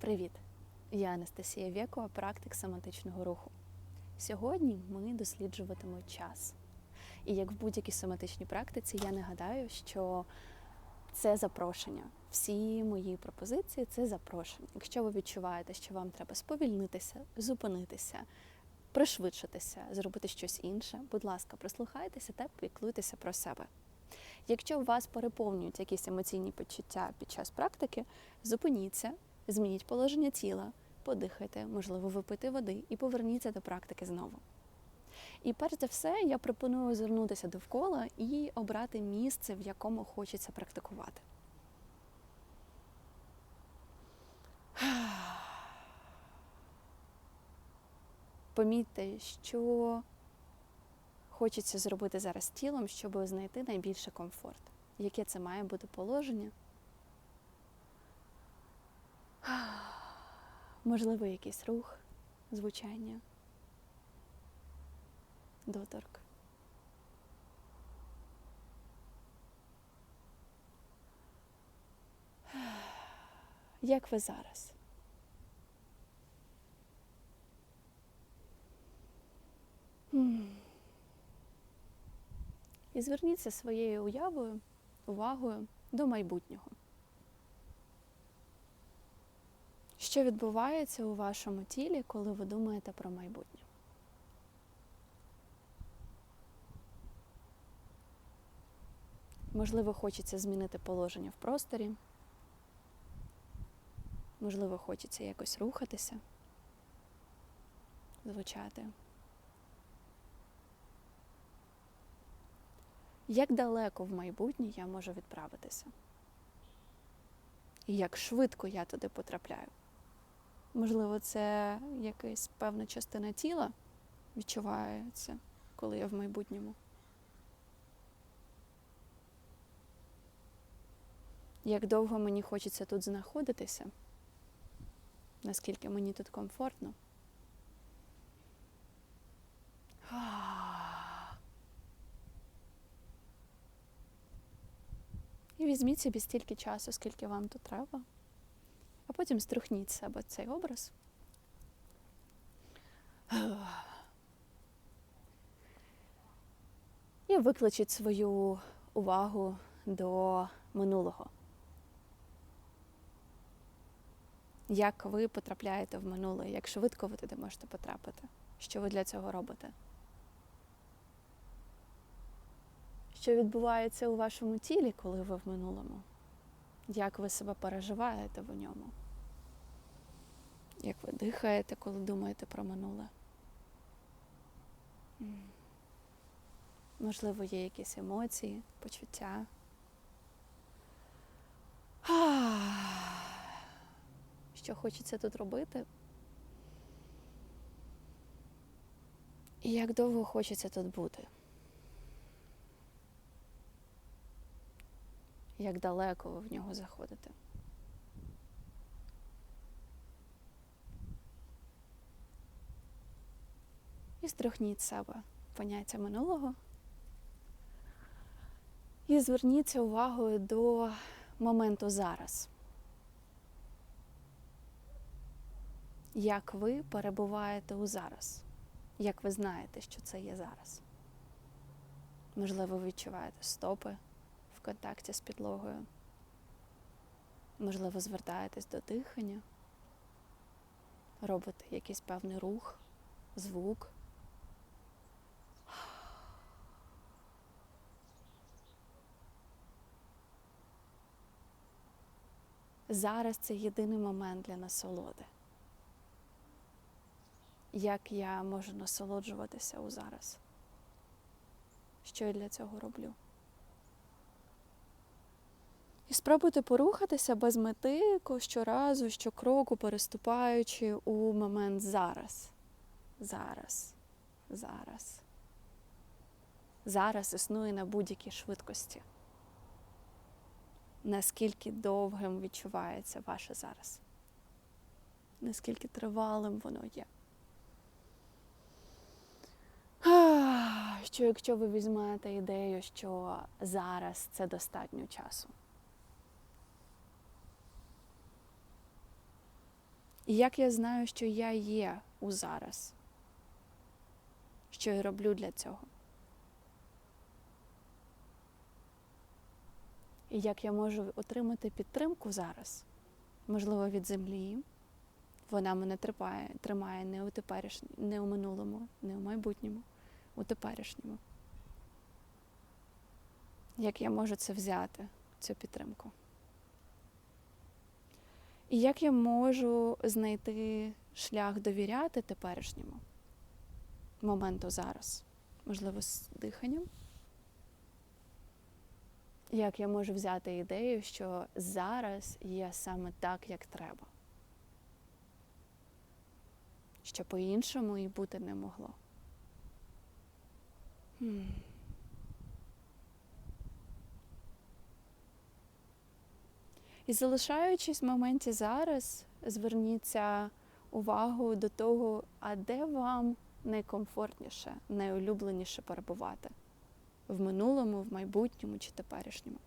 Привіт! Я Анастасія Вєкова, практик соматичного руху. Сьогодні ми досліджуватимемо час. І як в будь-якій соматичній практиці, я нагадаю, що це запрошення. Всі мої пропозиції це запрошення. Якщо ви відчуваєте, що вам треба сповільнитися, зупинитися, пришвидшитися, зробити щось інше, будь ласка, прислухайтеся та піклуйтеся про себе. Якщо вас переповнюють якісь емоційні почуття під час практики, зупиніться, змініть положення тіла, подихайте, можливо, випити води і поверніться до практики знову. І перш за все, я пропоную звернутися довкола і обрати місце, в якому хочеться практикувати. Помітьте, що хочеться зробити зараз тілом, щоб знайти найбільше комфорт. Яке це має бути положення? Можливо, якийсь рух, звучання, доторк. Як ви зараз? І зверніться своєю уявою, увагою до майбутнього. Що відбувається у вашому тілі, коли ви думаєте про майбутнє? Можливо, хочеться змінити положення в просторі. Можливо, хочеться якось рухатися, звучати. Як далеко в майбутнє я можу відправитися? І як швидко я туди потрапляю? Можливо, це якась певна частина тіла відчувається, коли я в майбутньому. Як довго мені хочеться тут знаходитися? Наскільки мені тут комфортно? І візьміть собі стільки часу, скільки вам тут треба, потім струхніть себе цей образ. І викличіть свою увагу до минулого. Як ви потрапляєте в минуле, як швидко ви туди можете потрапити? Що ви для цього робите? Що відбувається у вашому тілі, коли ви в минулому? Як ви себе переживаєте в ньому? Як ви дихаєте, коли думаєте про минуле? Можливо, є якісь емоції, почуття. Що хочеться тут робити? І як довго хочеться тут бути? Як далеко ви в нього заходите? І струхніть з себе поняття минулого. І зверніться увагою до моменту зараз. Як ви перебуваєте у зараз? Як ви знаєте, що це є зараз? Можливо, ви відчуваєте стопи в контакті з підлогою. Можливо, звертаєтесь до дихання, робите якийсь певний рух, звук. Зараз це єдиний момент для насолоди. Як я можу насолоджуватися у зараз? Що я для цього роблю? І спробуйте порухатися без мети щоразу, щокроку, переступаючи у момент зараз. Зараз. Зараз. Зараз існує на будь-якій швидкості. Наскільки довгим відчувається ваше зараз? Наскільки тривалим воно є? Що якщо ви візьмете ідею, що зараз це достатньо часу? І як я знаю, що я є у зараз, що я роблю для цього. І як я можу отримати підтримку зараз, можливо, від землі. Вона мене тримає, тримає не у теперішньому, не у минулому, не у майбутньому, у теперішньому. Як я можу це взяти, цю підтримку? І як я можу знайти шлях довіряти теперішньому моменту зараз? Можливо, з диханням? Як я можу взяти ідею, що зараз є саме так, як треба? Що по-іншому і бути не могло. Хм. І залишаючись в моменті зараз, зверніться увагу до того, а де вам найкомфортніше, найулюбленіше перебувати в минулому, в майбутньому чи теперішньому.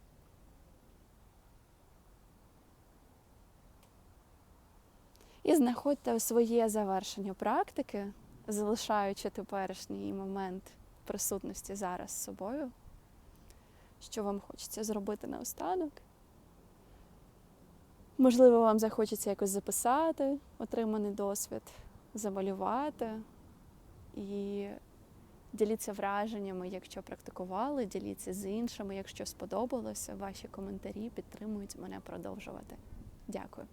І знаходьте своє завершення практики, залишаючи теперішній момент присутності зараз з собою, що вам хочеться зробити наостанок. Можливо, вам захочеться якось записати отриманий досвід, замалювати і діліться враженнями, якщо практикували, діліться з іншими, якщо сподобалося. Ваші коментарі підтримують мене продовжувати. Дякую.